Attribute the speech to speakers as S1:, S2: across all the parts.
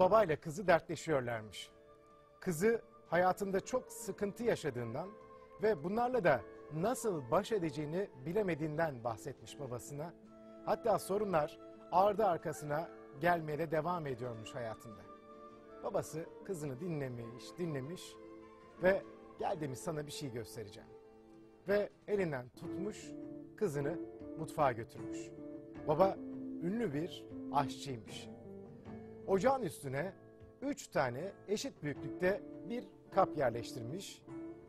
S1: babayla kızı dertleşiyorlarmış. Kızı hayatında çok sıkıntı yaşadığından ve bunlarla da nasıl baş edeceğini bilemediğinden bahsetmiş babasına. Hatta sorunlar ardı arkasına gelmeye de devam ediyormuş hayatında. Babası kızını dinlemiş, dinlemiş ve gel demiş sana bir şey göstereceğim. Ve elinden tutmuş kızını mutfağa götürmüş. Baba ünlü bir aşçıymış. Ocağın üstüne üç tane eşit büyüklükte bir kap yerleştirmiş.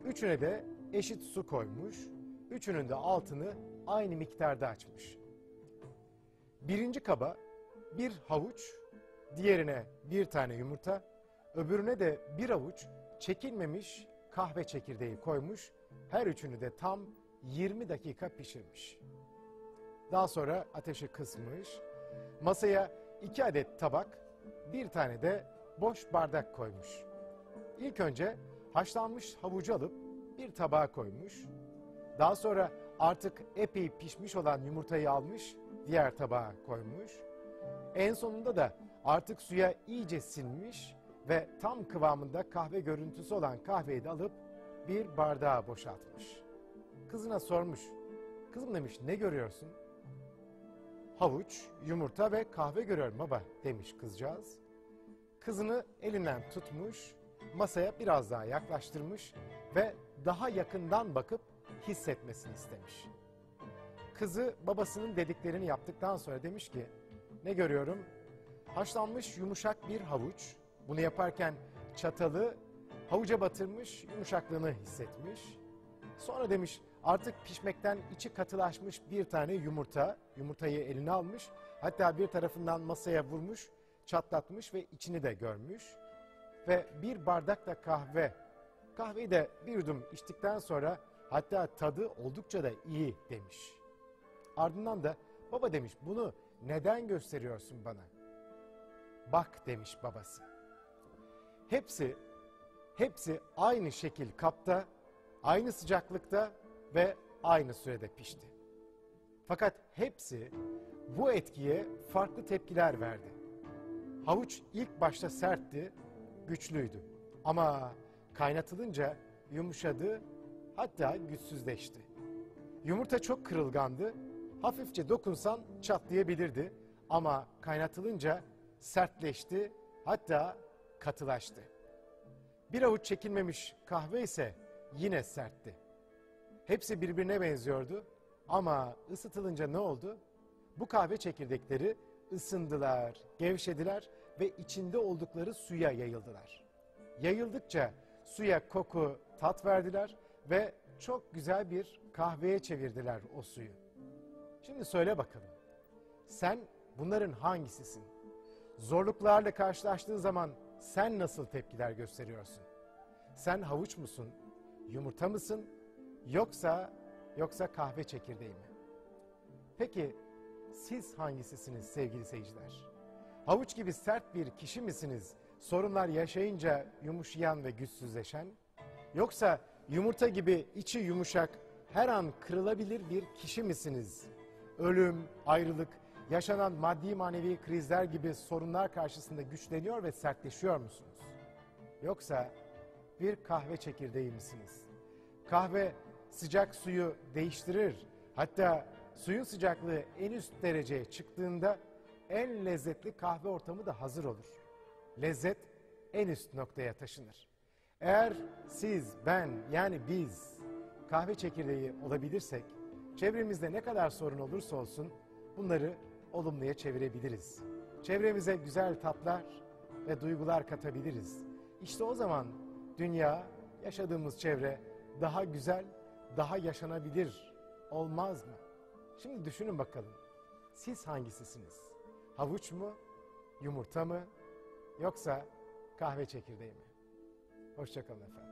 S1: Üçüne de eşit su koymuş. Üçünün de altını aynı miktarda açmış. Birinci kaba bir havuç, diğerine bir tane yumurta, öbürüne de bir avuç çekilmemiş kahve çekirdeği koymuş. Her üçünü de tam 20 dakika pişirmiş. Daha sonra ateşi kısmış. Masaya iki adet tabak, bir tane de boş bardak koymuş. İlk önce haşlanmış havucu alıp bir tabağa koymuş. Daha sonra artık epey pişmiş olan yumurtayı almış, diğer tabağa koymuş. En sonunda da artık suya iyice sinmiş ve tam kıvamında kahve görüntüsü olan kahveyi de alıp bir bardağa boşaltmış. Kızına sormuş. Kızım demiş ne görüyorsun? Havuç, yumurta ve kahve görüyorum baba demiş kızcağız. Kızını elinden tutmuş, masaya biraz daha yaklaştırmış ve daha yakından bakıp hissetmesini istemiş. Kızı babasının dediklerini yaptıktan sonra demiş ki, ne görüyorum? Haşlanmış yumuşak bir havuç. Bunu yaparken çatalı havuca batırmış, yumuşaklığını hissetmiş. Sonra demiş artık pişmekten içi katılaşmış bir tane yumurta. Yumurtayı eline almış. Hatta bir tarafından masaya vurmuş, çatlatmış ve içini de görmüş. Ve bir bardak da kahve. Kahveyi de bir yudum içtikten sonra hatta tadı oldukça da iyi demiş. Ardından da baba demiş bunu neden gösteriyorsun bana? Bak demiş babası. Hepsi hepsi aynı şekil kapta, aynı sıcaklıkta ve aynı sürede pişti. Fakat hepsi bu etkiye farklı tepkiler verdi. Havuç ilk başta sertti, güçlüydü. Ama kaynatılınca yumuşadı, hatta güçsüzleşti. Yumurta çok kırılgandı, hafifçe dokunsan çatlayabilirdi. Ama kaynatılınca sertleşti, hatta katılaştı. Bir avuç çekilmemiş kahve ise yine sertti. Hepsi birbirine benziyordu ama ısıtılınca ne oldu? Bu kahve çekirdekleri ısındılar, gevşediler ve içinde oldukları suya yayıldılar. Yayıldıkça suya koku, tat verdiler ve çok güzel bir kahveye çevirdiler o suyu. Şimdi söyle bakalım. Sen bunların hangisisin? Zorluklarla karşılaştığın zaman sen nasıl tepkiler gösteriyorsun? Sen havuç musun? Yumurta mısın? Yoksa yoksa kahve çekirdeği mi? Peki siz hangisisiniz sevgili seyirciler? Havuç gibi sert bir kişi misiniz? Sorunlar yaşayınca yumuşayan ve güçsüzleşen? Yoksa yumurta gibi içi yumuşak, her an kırılabilir bir kişi misiniz? Ölüm, ayrılık, yaşanan maddi manevi krizler gibi sorunlar karşısında güçleniyor ve sertleşiyor musunuz? Yoksa bir kahve çekirdeği misiniz? Kahve sıcak suyu değiştirir. Hatta suyun sıcaklığı en üst dereceye çıktığında en lezzetli kahve ortamı da hazır olur. Lezzet en üst noktaya taşınır. Eğer siz, ben yani biz kahve çekirdeği olabilirsek çevremizde ne kadar sorun olursa olsun bunları olumluya çevirebiliriz. Çevremize güzel tatlar ve duygular katabiliriz. İşte o zaman dünya, yaşadığımız çevre daha güzel, daha yaşanabilir olmaz mı? Şimdi düşünün bakalım. Siz hangisisiniz? Havuç mu, yumurta mı, yoksa kahve çekirdeği mi? Hoşçakalın efendim.